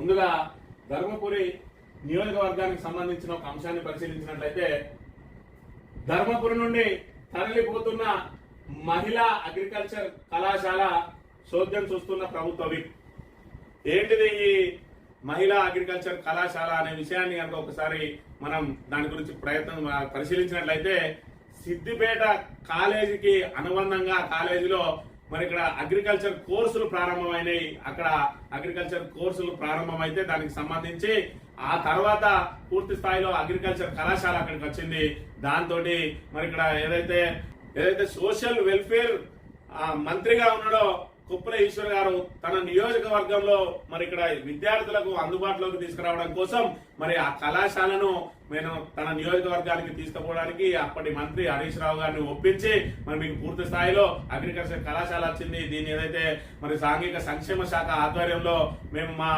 ముందుగా ధర్మపురి నియోజకవర్గానికి సంబంధించిన ఒక అంశాన్ని పరిశీలించినట్లయితే ధర్మపురి నుండి తరలిపోతున్న మహిళా అగ్రికల్చర్ కళాశాల చోద్యం చూస్తున్న ప్రభుత్వ విప్. ఏంటిది ఈ మహిళా అగ్రికల్చర్ కళాశాల అనే విషయాన్ని కనుక ఒకసారి మనం దాని గురించి ప్రయత్నం పరిశీలించినట్లయితే సిద్దిపేట కాలేజీకి అనుబంధంగా కాలేజీలో మరి ఇక్కడ అగ్రికల్చర్ కోర్సులు ప్రారంభమైనాయి. అక్కడ అగ్రికల్చర్ కోర్సులు ప్రారంభమైతే దానికి సంబంధించి ఆ తర్వాత పూర్తి స్థాయిలో అగ్రికల్చర్ కళాశాల అక్కడికి వచ్చింది. దాంతో మరి ఇక్కడ ఏదైతే ఏదైతే సోషల్ వెల్ఫేర్ మంత్రిగా ఉన్నాడో కుప్పల ఈశ్వర్ గారు తన నియోజకవర్గంలో మరి ఇక్కడ విద్యార్థులకు అందుబాటులోకి తీసుకురావడం కోసం మరి ఆ కళాశాలను నేను తన నియోజకవర్గానికి తీసుకుపోవడానికి అప్పటి మంత్రి హరీష్ రావు గారిని ఒప్పించి మరి మీకు పూర్తి స్థాయిలో అగ్రికల్చర్ కళాశాల వచ్చింది. దీన్ని ఏదైతే మరి సాంఘిక సంక్షేమ శాఖ ఆధ్వర్యంలో మేము మా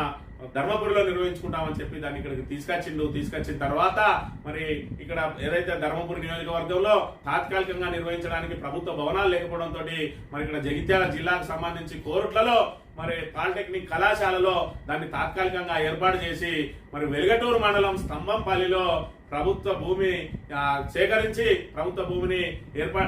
ధర్మపురిలో నిర్వహించుకుంటామని చెప్పి దాన్ని ఇక్కడికి తీసుకొచ్చిండు. తీసుకొచ్చిన తర్వాత మరి ఇక్కడ ఏదైతే ధర్మపురి నియోజకవర్గంలో తాత్కాలికంగా నిర్వహించడానికి ప్రభుత్వ భవనాలు లేకపోవడంతో మరి ఇక్కడ జగిత్యాల జిల్లాకు సంబంధించి కోరుట్లలో మరి పాలిటెక్నిక్ కళాశాలలో దాన్ని తాత్కాలికంగా ఏర్పాటు చేసి మరి వెలుగటూరు మండలం స్తంభంపల్లిలో ప్రభుత్వ భూమి సేకరించి ప్రభుత్వ భూమిని ఏర్పా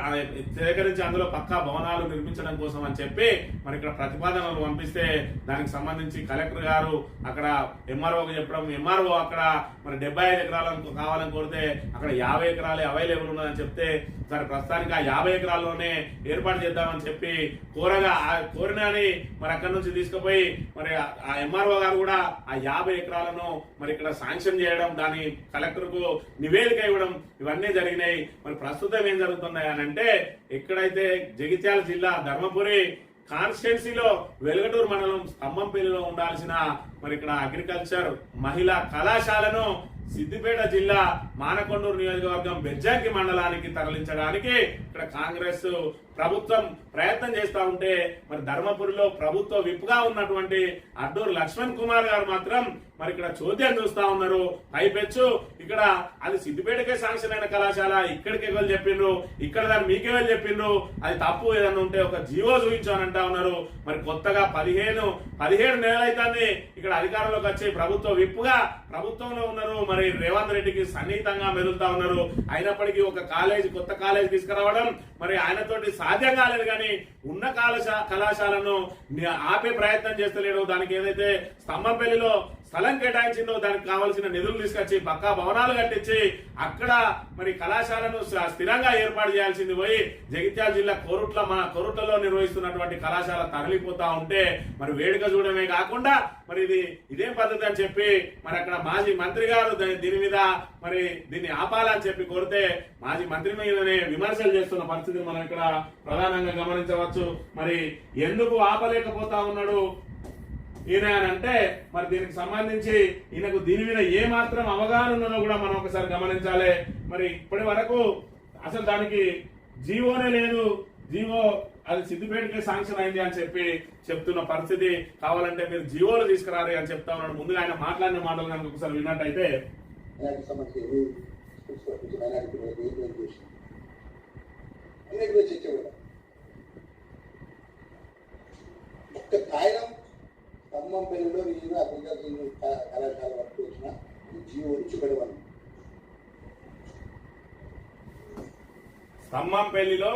సేకరించి అందులో పక్కా భవనాలు నిర్మించడం కోసం అని చెప్పి మరి ఇక్కడ ప్రతిపాదనలు పంపిస్తే దానికి సంబంధించి కలెక్టర్ గారు అక్కడ ఎంఆర్ఓకి చెప్పడం ఎంఆర్ఓ అక్కడ మరి డెబ్బై ఐదు ఎకరాలను కావాలని కోరితే అక్కడ యాభై ఎకరాలే అవైలబుల్ ఉన్నదని చెప్తే సరే ప్రస్తుతానికి ఆ యాభై ఎకరాల్లోనే ఏర్పాటు చేద్దామని చెప్పి కోరగా ఆ కోరినని మరి అక్కడి నుంచి తీసుకుపోయి మరి ఆ- ఎంఆర్ఓ గారు కూడా ఆ యాభై ఎకరాలను మరి ఇక్కడ శాంక్షన్ చేయడం దాని కలెక్టర్కు నివేదిక ఇవ్వడం ఇవన్నీ జరిగినాయి. మరి ప్రస్తుతం ఏం జరుగుతున్నాయి అని అంటే ఎక్కడైతే జగిత్యాల జిల్లా ధర్మపురి కాన్స్టిట్యున్సీలో వెలుగటూరు మండలం స్తంభంపల్లిలో ఉండాల్సిన మరి ఇక్కడ అగ్రికల్చర్ మహిళా కళాశాలను సిద్దిపేట జిల్లా మానకొండూరు నియోజకవర్గం బెజ్జంకి మండలానికి తరలించడానికి ఇక్కడ కాంగ్రెస్ ప్రభుత్వం ప్రయత్నం చేస్తూ ఉంటే మరి ధర్మపురిలో ప్రభుత్వ విప్గా ఉన్నటువంటి అడ్డూరు లక్ష్మణ్ కుమార్ గారు మాత్రం మరి ఇక్కడ చోద్యం చూస్తా ఉన్నారు. పైపెచ్చు ఇక్కడ అది సిద్దిపేటకే శాంక్షన్ అయిన కళాశాల ఇక్కడికి ఎవరు చెప్పిండ్రు ఇక్కడ దాన్ని వెళ్ళి చెప్పిండ్రు అది తప్పు ఏదన్నా ఉంటే ఒక జీవో చూపించాలని అంటా ఉన్నారు. మరి కొత్తగా పదిహేను పదిహేడు నెలలైతుంది ఇక్కడ అధికారంలోకి వచ్చి ప్రభుత్వ విప్పుగా ప్రభుత్వంలో ఉన్నారు. మరి రేవంత్ రెడ్డికి సన్నిహితంగా మెదులుతా ఉన్నారు. అయినప్పటికీ ఒక కాలేజ్ కొత్త కాలేజ్ తీసుకురావడం మరి ఆయనతోటి సాధ్యం కాలేదు కానీ ఉన్న కళాశా కళాశాలను ఆపే ప్రయత్నం చేస్తలేడు. దానికి ఏదైతే స్తంభంపల్లిలో స్థలం కేటాయించిందో దానికి కావాల్సిన నిధులు తీసుకొచ్చి పక్కా భవనాలు కట్టించి అక్కడ మరి కళాశాలను స్థిరంగా ఏర్పాటు చేయాల్సింది పోయి జగిత్యాల జిల్లా కోరుట్ల మా కోరుట్లలో నిర్వహిస్తున్నటువంటి కళాశాల తరలిపోతా ఉంటే మరి వేడుక చూడమే కాకుండా మరి ఇది ఇదేం పద్ధతి అని చెప్పి మరి అక్కడ మాజీ మంత్రి గారు దీని మీద మరి దీన్ని ఆపాలని చెప్పి కోరితే మాజీ మంత్రి మీదనే విమర్శలు చేస్తున్న పరిస్థితిని మనం ఇక్కడ ప్రధానంగా గమనించవచ్చు. మరి ఎందుకు ఆపలేకపోతా ఉన్నాడు? ఈయన అని అంటే మరి దీనికి సంబంధించి ఈయనకు దీని మీద ఏ మాత్రం అవగాహన ఉన్నదో కూడా మనం ఒకసారి గమనించాలి. మరి ఇప్పటి వరకు అసలు దానికి జీవోనే లేదు. జీవో అది సిద్దిపేటకే శాంక్షన్ అయింది అని చెప్పి చెప్తున్న పరిస్థితి కావాలంటే మీరు జీవోలు తీసుకురారు అని చెప్తా ఉన్నాడు. ముందుగా ఆయన మాట్లాడిన మాటలు కనుక ఒకసారి విన్నట్టయితే. ఒక్క కాయడం ఖమ్మం పెళ్ళిలో నేను అగ్రికల్చర్ కళాశాల వరకు వచ్చిన జీవో చూపెడవాను స్తంభంపల్లిలో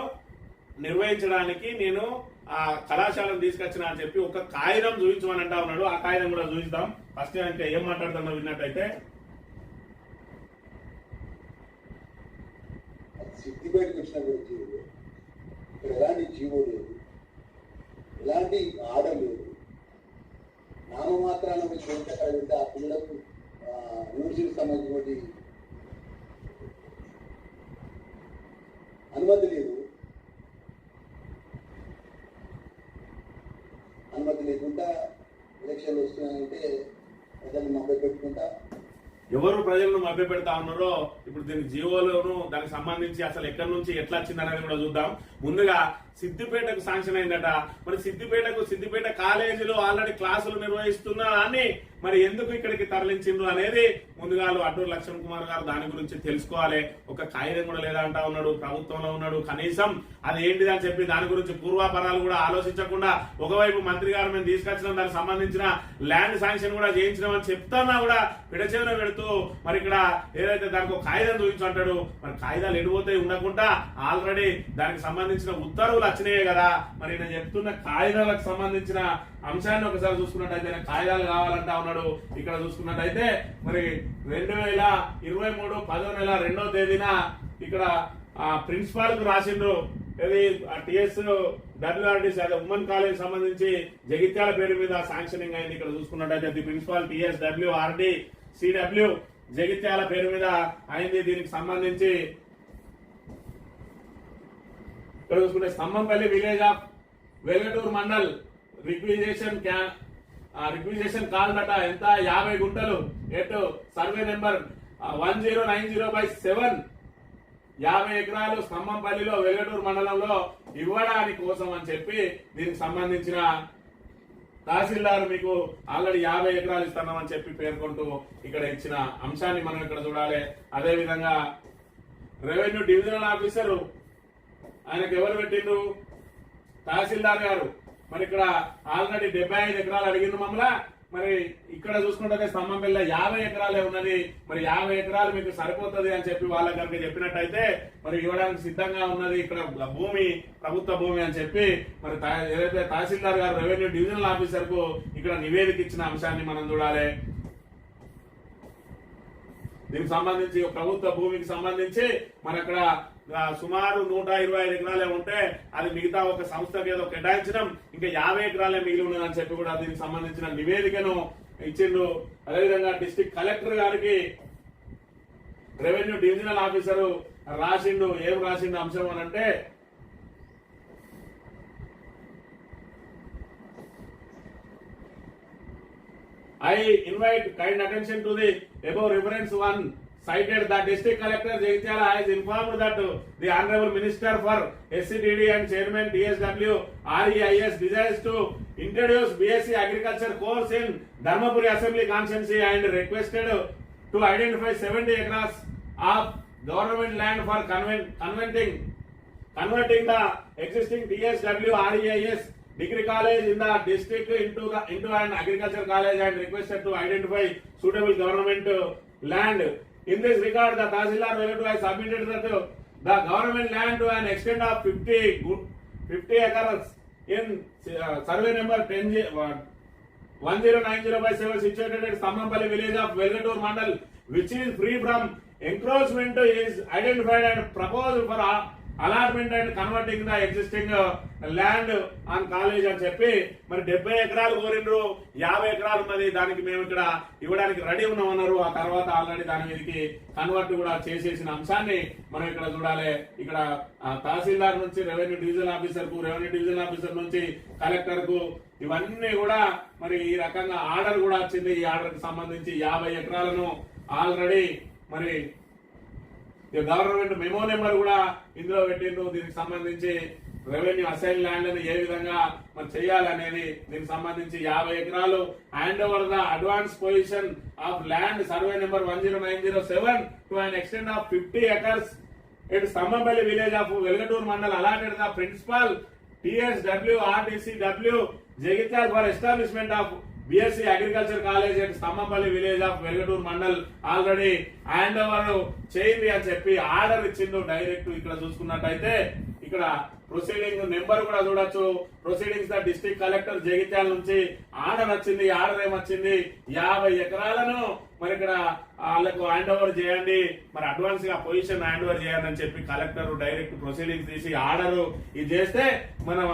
నిర్వహించడానికి నేను ఆ కళాశాలను తీసుకొచ్చిన అని చెప్పి ఒక కాగితం చూపించమని అంటా ఉన్నాడు. ఆ కాగితం కూడా చూపిస్తాం ఫస్ట్ అంటే ఏం మాట్లాడుతున్నా విన్నట్టయితే? సిద్ధిపేటకి వచ్చిన కూడా జీవో. ఇక్కడ ఎలాంటి జీవో లేదు. ఎలాంటి ఆర్డర్ లేదు. నామమాత్రాన మీరు చూస్తే అక్కడ ఆ పిల్లలకు యూనివర్సిటీకి సంబంధించినటువంటి అనుమతి లేదు. అనుమతి లేకుండా ఎలక్షన్లు వస్తున్నాయంటే ప్రజలను మభ్య పెట్టుకుంటా ఎవరు ప్రజలను మభ్య పెడతా ఉన్నారో ఇప్పుడు దీని జీవోలను దానికి సంబంధించి అసలు ఎక్కడి నుంచి ఎట్లా వచ్చిందనేది కూడా చూద్దాం. ముందుగా సిద్దిపేటకు శాంక్షన్ అయిందట. మరి సిద్దిపేటకు సిద్దిపేట కాలేజీలో ఆల్రెడీ క్లాసులు నిర్వహిస్తున్నా అని మరి ఎందుకు ఇక్కడికి తరలించిండ్రు అనేది ముందుగా అడ్డూరు లక్ష్మణ్ కుమార్ గారు దాని గురించి తెలుసుకోవాలి. ఒక కాగితం కూడా లేదా అంటా ఉన్నాడు ప్రభుత్వంలో ఉన్నాడు. కనీసం అది ఏంటిది అని చెప్పి దాని గురించి పూర్వాపరాలు కూడా ఆలోచించకుండా ఒకవైపు మంత్రి గారు మేము తీసుకొచ్చిన దానికి సంబంధించిన ల్యాండ్ శాంక్షన్ కూడా చేయించినామని చెప్తున్నా కూడా పిడచెవిన పెడుతూ మరి ఇక్కడ ఏదైతే దానికి ఒక కాగితం చూపించంటాడు మరి కాగితాలు ఎడిపోతాయి ఉండకుండా ఆల్రెడీ దానికి సంబంధించిన ఉత్తర్వులు వచ్చినాయే కదా. మరి నేను చెప్తున్న కాగితాలకు సంబంధించిన అంశాన్ని ఒకసారి చూసుకున్నట్టయితే నాకు కాగితాలు కావాలంటా ఉన్నాడు ఇక్కడ చూసుకున్నట్టయితే మరి రెండు వేల ఇరవై మూడు పదో నెల రెండో తేదీన ఇక్కడ ప్రిన్సిపాల్కు రాసిండ్రు. ఇది టిఎస్ డబ్ల్యూఆర్డిసి అదే ఉమెన్ కాలేజ్ సంబంధించి జగిత్యాల పేరు మీద శాంక్షనింగ్ అయింది. ఇక్కడ చూసుకున్నట్టయితే the principal TS WRD CW Jagtial పేరు మీద అయింది. దీనికి సంబంధించి ఇక్కడ చూసుకుంటే Stambhampalli village of Velgatur mandal requisition క్యా రిక్విజేషన్ కాల్దట ఎంత? యాభై గుంటలు. ఎటు? Survey number one zero nine zero by seven. యాభై ఎకరాలు స్తంభంపల్లిలో వెల్గటూరు మండలంలో ఇవ్వడానికి కోసం అని చెప్పి దీనికి సంబంధించిన తహసీల్దారు మీకు ఆల్రెడీ యాభై ఎకరాలు ఇస్తున్నామని చెప్పి పేర్కొంటూ ఇక్కడ ఇచ్చిన అంశాన్ని మనం ఇక్కడ చూడాలి. అదేవిధంగా రెవెన్యూ డివిజనల్ ఆఫీసరు ఆయనకు ఎవరు పెట్టిండ్రు? తహసీల్దార్ గారు. మరి ఇక్కడ ఆల్రెడీ డెబ్బై ఐదు ఎకరాలు అడిగిండ్రు మమ్మల్ని. మరి ఇక్కడ చూసుకుంటే స్తంభం పిల్ల యాభై ఎకరాలే ఉన్నది. మరి యాభై ఎకరాలు మీకు సరిపోతుంది అని చెప్పి వాళ్ళ కనుక చెప్పినట్టయితే మరి ఇవ్వడానికి సిద్ధంగా ఉన్నది ఇక్కడ భూమి ప్రభుత్వ భూమి అని చెప్పి మరి ఏదైతే తహసీల్దార్ గారు రెవెన్యూ డివిజనల్ ఆఫీసర్కు ఇక్కడ నివేదిక ఇచ్చిన అంశాన్ని మనం చూడాలి. దీనికి సంబంధించి ప్రభుత్వ భూమికి సంబంధించి మన అక్కడ సుమారు నూట ఇరవై ఐదు ఎకరాలే ఉంటే అది మిగతా ఒక సంస్థకి ఏదో కేటాయించడం ఇంకా యాభై ఎకరాలే మిగిలి ఉన్నదని చెప్పి కూడా దీనికి సంబంధించిన నివేదికను ఇచ్చిండు. అదేవిధంగా డిస్టిక్ కలెక్టర్ గారికి రెవెన్యూ డివిజనల్ ఆఫీసరు రాసిండు. ఏం రాసిండు అంశం అని అంటే I invite kind attention to the above reference one cited the district collector Jaityala has informed that the honorable minister for SCDD and chairman DSW REIS desires to introduce BSc agriculture course in Dharmapuri assembly constituency and requested to identify 70 acres of government land for convent, converting converting the existing DSW REIS degree college in the district into the into an agriculture college and requested to identify suitable government uh, land. In this regard, the Tahsildar Velutu submitted that uh, the government land to an extent of 50 good 50 acres in uh, survey number 10 J- uh, 1090 by 7 situated at Samampalli village of Velgatur Mandal, which is free from encroachment is identified and proposed for a- allotment and converting the existing land on college అని చెప్పి మరి డెబ్బై ఎకరాలు కోరిండ్రు యాభై ఎకరాలు మరి దానికి మేము ఇక్కడ ఇవ్వడానికి రెడీ ఉన్నామన్నారు. ఆ తర్వాత ఆల్రెడీ దాని మీదకి కన్వర్ట్ కూడా చేసేసిన అంశాన్ని మనం ఇక్కడ చూడాలి. ఇక్కడ తహసీల్దార్ నుంచి రెవెన్యూ డివిజనల్ ఆఫీసర్కు రెవెన్యూ డివిజనల్ ఆఫీసర్ నుంచి కలెక్టర్కు ఇవన్నీ కూడా మరి ఈ రకంగా ఆర్డర్ కూడా వచ్చింది. ఈ ఆర్డర్కి సంబంధించి యాభై ఎకరాలను ఆల్రెడీ మరి గవర్నమెంట్ మెమో నెంబర్ కూడా ఇందులో పెట్టిండ్రు. దీనికి సంబంధించి రెవెన్యూ అసైన్ ల్యాండ్ అని ఏ విధంగా మరి చేయాలనేది దీనికి సంబంధించి యాభై ఎకరాలు hand over the advance possession of land survey number one zero nine zero seven to an extend of fifty acres it Stambhampalli village of Velgatur mandal allotted the principal TSW RTC W Jagtial for establishment of BSc agriculture college at Stambhampalli village of Velgatur mandal already hand over చేయండి అని చెప్పి order ఇచ్చిండు direct ఇక్కడ చూసుకున్నట్టయితే ఇక్కడ proceeding number కూడా చూడొచ్చు. Proceedings the district collector Jagtial నుంచి ఆర్డర్ వచ్చింది ఆర్డర్ ఏమొచ్చింది? యాభై ఎకరాలను మరి ఇక్కడ వాళ్ళకు హ్యాండ్ ఓవర్ చేయండి. మరి అడ్వాన్స్గా పొజిషన్ హ్యాండ్ ఓవర్ చేయాలని చెప్పి కలెక్టర్ డైరెక్ట్ ప్రొసీడింగ్స్ తీసి ఆర్డర్ ఇది చేస్తే మనం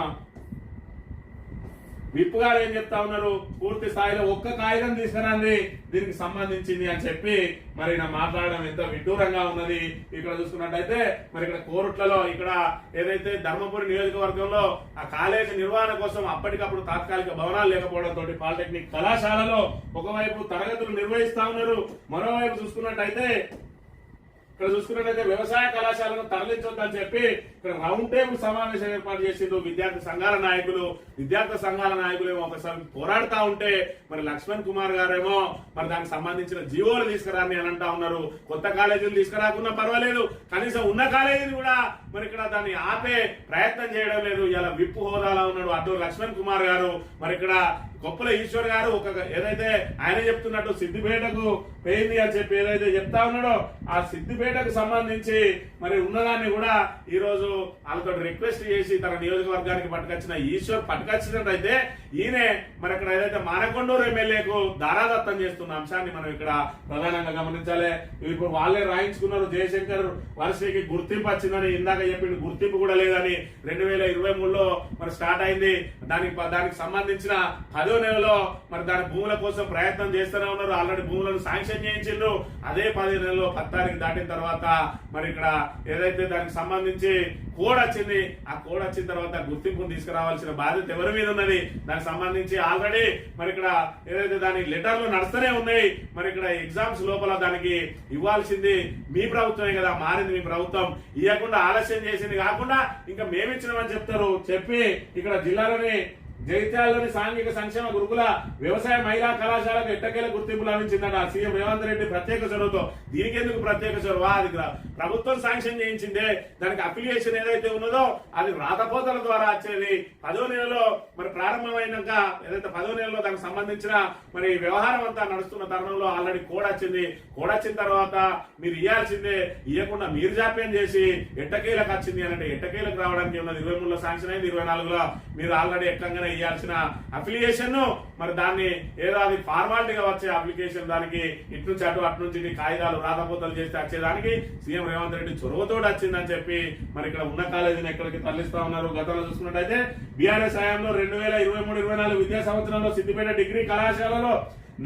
విప్పు గారు ఏం చెప్తా ఉన్నారు? పూర్తి స్థాయిలో ఒక్క కాగితం తీసుకురండి. దీనికి సంబంధించింది అని చెప్పి మరి నా మాట్లాడడం ఎంత విడ్డూరంగా ఉన్నది ఇక్కడ చూసుకున్నట్టయితే మరి ఇక్కడ కోరుట్లలో ఇక్కడ ఏదైతే ధర్మపురి నియోజకవర్గంలో ఆ కాలేజీ నిర్వహణ కోసం అప్పటికప్పుడు తాత్కాలిక భవనాలు లేకపోవడంతో పాలిటెక్నిక్ కళాశాలలో ఒకవైపు తరగతులు నిర్వహిస్తా ఉన్నారు. మరోవైపు చూసుకున్నట్టయితే ఇక్కడ చూసుకున్నట్లయితే వ్యవసాయ కళాశాలను తరలించొద్దని చెప్పి ఇక్కడ రౌండ్ టేబుల్ సమావేశం ఏర్పాటు చేసిండు విద్యార్థి సంఘాల నాయకులు. విద్యార్థి సంఘాల నాయకులు ఏమో ఒకసారి పోరాడుతా ఉంటే మరి లక్ష్మణ్ కుమార్ గారేమో మరి దానికి సంబంధించిన జీవోలు తీసుకురాని అని అంటా ఉన్నారు. కొత్త కాలేజీలు తీసుకురాకున్నా పర్వాలేదు. కనీసం ఉన్న కాలేజీని కూడా మరి ఇక్కడ దాన్ని ఆపే ప్రయత్నం చేయడం లేదు. ఇలా విప్పు హోదాలో ఉన్నాడు అటు లక్ష్మణ్ కుమార్ గారు. మరి ఇక్కడ గొప్పల ఈశ్వర్ గారు ఒక ఏదైతే ఆయన చెప్తున్నట్టు సిద్దిపేటకు పోయింది అని చెప్పి ఏదైతే చెప్తా ఉన్నాడో ఆ సిద్దిపేటకు సంబంధించి మరి ఉన్నదాన్ని కూడా ఈ రోజు వాళ్ళతో రిక్వెస్ట్ చేసి తన నియోజకవర్గానికి పట్టుకొచ్చిన ఈశ్వర్ పట్టుకొచ్చినట్టయితే ఈయనే మరి ఇక్కడ ఏదైతే మానకొండూరు ఎమ్మెల్యేకు దారాదత్తం చేస్తున్న అంశాన్ని మనం ఇక్కడ ప్రధానంగా గమనించాలి. ఇప్పుడు వాళ్ళే రాయించుకున్నారు. జయశంకర్ వర్షికి గుర్తింపు వచ్చిందని ఇందాక చెప్పింది గుర్తింపు కూడా లేదని రెండు వేల ఇరవై మూడులో మరి స్టార్ట్ అయింది. దానికి దానికి సంబంధించిన పదో నెలలో మరి దాని భూముల కోసం ప్రయత్నం చేస్తూనే ఉన్నారు. ఆల్రెడీ భూములను శాంక్షన్ చేయించిండ్రు. అదే పది నెలలో పత్తారికి దాటిన తర్వాత మరి ఇక్కడ ఏదైతే దానికి సంబంధించి కోడ్ వచ్చింది ఆ కోడ్ వచ్చిన తర్వాత గుర్తింపును తీసుకురావాల్సిన బాధ్యత ఎవరి మీద ఉన్నది? దానికి సంబంధించి ఆల్రెడీ మరి ఇక్కడ ఏదైతే దాని లెటర్లు నడుస్తూనే ఉన్నాయి మరి ఇక్కడ ఎగ్జామ్స్ లోపల దానికి ఇవ్వాల్సింది మీ ప్రభుత్వమే కదా మారింది మీ ప్రభుత్వం. ఇవ్వకుండా ఆలస్యం చేసింది కాకుండా ఇంకా మేమిచ్చినామని చెప్తారు. చెప్పి ఇక్కడ జిల్లాలోని జగిత్యాలలోని సాంఘిక సంక్షేమ గురుకుల వ్యవసాయ మహిళా కళాశాలకు ఎట్టకేల గుర్తింపు లభించిందట. సీఎం రేవంత్ రెడ్డి ప్రత్యేక చొరవతో. దీనికి ఎందుకు ప్రత్యేక చొరవ? అది ప్రభుత్వం శాంక్షన్ చేయించిందే. దానికి అఫిలియేషన్ ఏదైతే ఉన్నదో అది రాతపోతల ద్వారా వచ్చేది. పదో నెలలో మరి ప్రారంభమైనాక ఏదైతే పదో నెలలో దానికి సంబంధించిన మరి వ్యవహారం అంతా నడుస్తున్న తరుణంలో ఆల్రెడీ కోడ్ వచ్చింది. కోడ్ వచ్చిన తర్వాత మీరు ఇవ్వాల్సిందే ఇవ్వకుండా మీరు జాప్యం చేసి ఎట్టకేలకు వచ్చింది అని అంటే ఎట్టకేలకు రావడానికి ఉన్నది? ఇరవై మూడులో శాంక్షన్ అయింది ఇరవై నాలుగులో. మీరు ఆల్రెడీ ఎక్కంగానే ఇవ్వాల్సిన అఫిలియేషన్ మరి దాన్ని ఏదో అది ఫార్మాలిటీగా వచ్చే అప్లికేషన్ దానికి ఇటు నుంచి అటు అటు నుంచి కాగితాలు రాతపోతలు చేస్తే వచ్చేదానికి సీఎం రేవంత్ రెడ్డి చొరవతో వచ్చిందని చెప్పి మరి ఇక్కడ ఉన్న కాలేజీని ఎక్కడికి తరలిస్తా ఉన్నారు గతంలో చూసుకున్నట్టయితే బీఆర్ఎస్ హయాంలో రెండు వేల ఇరవై మూడు ఇరవై నాలుగు విద్యా సంవత్సరంలో సిద్దిపేట డిగ్రీ కళాశాలలో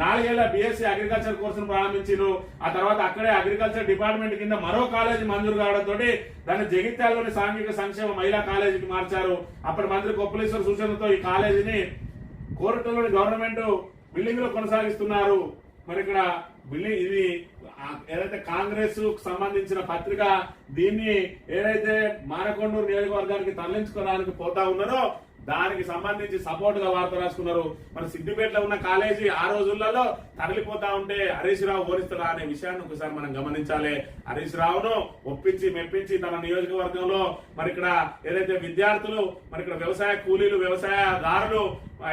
నాలుగేళ్ళ బీఎస్సీ అగ్రికల్చర్ కోర్సును ప్రారంభించారు ఆ తర్వాత అక్కడే అగ్రికల్చర్ డిపార్ట్మెంట్ కింద మరో కాలేజీ మంజూరు కావడంతో దాన్ని జగిత్యాలలోని సాంఘిక సంక్షేమ మహిళా కాలేజీకి మార్చారు. అప్పటి మంత్రి కొప్పలేశ్వర సూచనలతో ఈ కాలేజీని కోరటంలోని గవర్నమెంట్ బిల్డింగ్లో కొనసాగిస్తున్నారు. మరి ఇక్కడ బిల్డింగ్ ఇది ఏదైతే కాంగ్రెస్ సంబంధించిన పత్రిక దీన్ని ఏదైతే మానకొండూరు నియోజకవర్గానికి తరలించుకోవడానికి పోతా ఉన్నారో దానికి సంబంధించి సపోర్ట్గా వార్త రాసుకున్నారు. మన సిద్దిపేటలో ఉన్న కాలేజీ ఆ రోజులలో తరలిపోతా ఉంటే హరీష్ రావు ఓరిస్తాడా అనే విషయాన్ని ఒకసారి మనం గమనించాలి. హరీష్ రావును ఒప్పించి మెప్పించి తన నియోజకవర్గంలో మరి ఇక్కడ ఏదైతే విద్యార్థులు మరి ఇక్కడ వ్యవసాయ కూలీలు వ్యవసాయదారులు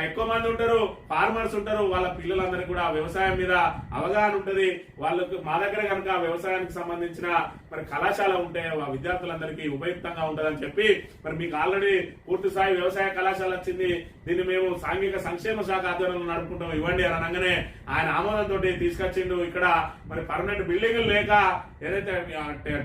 ఎక్కువ మంది ఉంటారు ఫార్మర్స్ ఉంటారు వాళ్ళ పిల్లలందరికీ కూడా వ్యవసాయం మీద అవగాహన ఉంటుంది. వాళ్ళకు మా దగ్గర కనుక వ్యవసాయానికి సంబంధించిన మరి కళాశాల ఉంటే విద్యార్థులందరికీ ఉపయుక్తంగా ఉంటుందని చెప్పి మరి మీకు ఆల్రెడీ పూర్తి స్థాయి వ్యవసాయ కళాశాల వచ్చింది. దీన్ని మేము సాంఘిక సంక్షేమ శాఖ ఆధ్వర్యంలో నడుపుకుంటాం. ఇవ్వండి అని అనగానే ఆయన ఆమోదంతో తీసుకొచ్చిండు. ఇక్కడ మరి పర్మనెంట్ బిల్డింగులు లేక ఏదైతే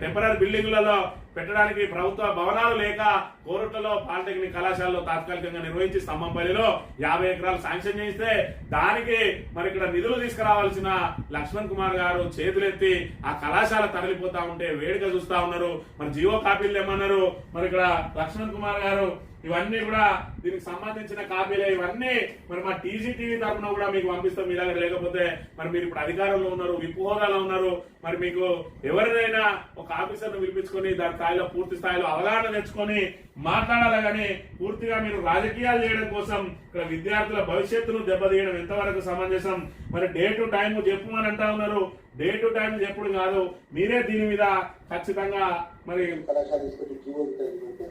టెంపరీ బిల్డింగులలో పెట్టడానికి ప్రభుత్వ భవనాలు లేక కోరుట్లలో పాలిటెక్నిక్ కళాశాలలో తాత్కాలికంగా నిర్వహించి స్తంభంపల్లిలో యాభై ఎకరాలు శాంక్షన్ చేస్తే దానికి మరి ఇక్కడ నిధులు తీసుకురావాల్సిన లక్ష్మణ్ కుమార్ గారు చేతులెత్తి ఆ కళాశాల తరలిపోతా ఉంటే వేడుక చూస్తా ఉన్నారు. మరి జీవో కాపీలు ఏమన్నారు మరి ఇక్కడ లక్ష్మణ్ కుమార్ గారు ఇవన్నీ కూడా దీనికి సంబంధించిన కాపీలే. ఇవన్నీ మరి మా టీజీ టీవీ తరఫున కూడా మీకు పంపిస్తాం. మీ దగ్గర లేకపోతే మరి మీరు ఇప్పుడు అధికారంలో ఉన్నారు విప్పు హోదాలో ఉన్నారు. మరి మీకు ఎవరినైనా ఒక ఆఫీసర్ను పిలిపించుకొని దాని స్థాయిలో పూర్తి స్థాయిలో అవగాహన తెచ్చుకొని మాట్లాడాలి కానీ పూర్తిగా మీరు రాజకీయాలు చేయడం కోసం ఇక్కడ విద్యార్థుల భవిష్యత్తును దెబ్బతీయడం ఎంతవరకు సమంజసం? మరి డే టు టైం చెప్పమని అంటా ఉన్నారు. డే టు టైం చెప్పుడు కాదు. మీరే దీని మీద ఖచ్చితంగా మరి కళాశాల తీసుకొని జీవో అంటే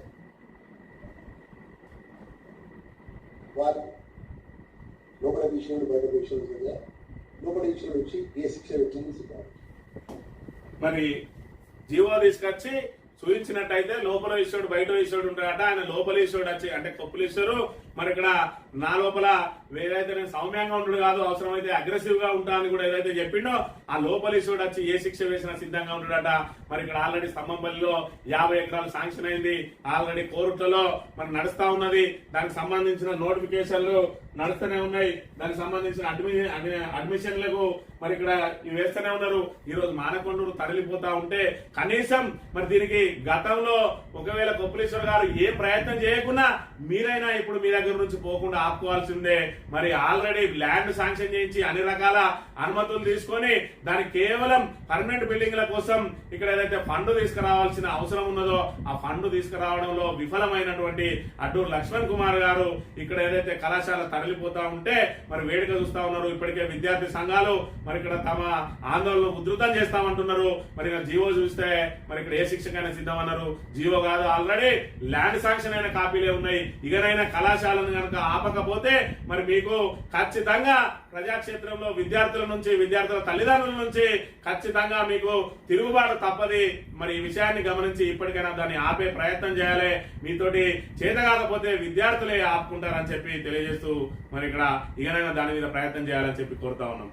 వారు లోపల విషయంలో బయట విషయం లోపల విషయంలో వచ్చి ఏ శిక్ష వచ్చింది మరి జీవో తీసుకొచ్చి చూపించినట్టయితే లోపల ఈశ్వరుడు బయట ఈశ్వరుడు ఉంటాడట ఆయన లోపల ఈశ్వరుడు వచ్చి అంటే కొప్పులు ఈశ్వరు మరి ఇక్కడ నా లోపల ఏదైతే నేను సౌమ్యంగా ఉండడు కాదు అవసరమైతే అగ్రెసివ్గా ఉంటా అని కూడా ఏదైతే చెప్పిండో ఆ లోపలి ఈశ్వరుడు వచ్చి ఏ శిక్ష వేసినా సిద్ధంగా ఉండడట. మరి ఇక్కడ ఆల్రెడీ స్తంభంపల్లిలో యాభై ఎకరాలు శాంక్షన్ అయింది. ఆల్రెడీ కోర్టులో మరి నడుస్తా ఉన్నది. దానికి సంబంధించిన నోటిఫికేషన్లు నడుస్తూనే ఉన్నాయి. దానికి సంబంధించిన అడ్మి అడ్మిషన్లకు మరి ఇక్కడ ఇవి వేస్తూనే ఉన్నారు. ఈ రోజు మానకొండూరు తరలిపోతా ఉంటే కనీసం మరి దీనికి గతంలో ఒకవేళ కొప్పలేశ్వర్ గారు ఏ ప్రయత్నం చేయకుండా మీరైనా ఇప్పుడు మీ దగ్గర నుంచి పోకుండా ఆపుకోవాల్సిందే. మరి ఆల్రెడీ ల్యాండ్ శాంక్షన్ చేయించి అన్ని రకాల అనుమతులు తీసుకొని దాని కేవలం పర్మనెంట్ బిల్డింగ్ల కోసం ఇక్కడ ఏదైతే ఫండ్ తీసుకురావాల్సిన అవసరం ఉన్నదో ఆ ఫండ్ తీసుకురావడంలో విఫలమైనటువంటి అడ్డూరు లక్ష్మణ్ కుమార్ గారు ఇక్కడ ఏదైతే కళాశాల తరలిపోతా ఉంటే మరి వేడుక చూస్తా ఉన్నారు. ఇప్పటికే విద్యార్థి సంఘాలు మరి ఇక్కడ తమ ఆందోళన ఉధృతం చేస్తామంటున్నారు. మరి ఇక్కడ జీవో చూస్తే మరి ఇక్కడ ఏ శిక్షకైనా సిద్ధమన్నారు. జీవో కాదు ఆల్రెడీ ల్యాండ్ శాంక్షన్ అయిన కాపీలే ఉన్నాయి. ఇకనైనా కళాశాలను కనుక ఆపకపోతే మరి మీకు ఖచ్చితంగా ప్రజాక్షేత్రంలో విద్యార్థుల నుంచి విద్యార్థుల తల్లిదండ్రుల నుంచి ఖచ్చితంగా మీకు తిరుగుబాటు తప్పది. మరి ఈ విషయాన్ని గమనించి ఇప్పటికైనా దాన్ని ఆపే ప్రయత్నం చేయాలి. మీతోటి చేత కాకపోతే విద్యార్థులే ఆపుకుంటారని చెప్పి తెలియజేస్తూ మరి ఇక్కడ ఇకనైనా దాని మీద ప్రయత్నం చేయాలని చెప్పి కోరుతా ఉన్నాం.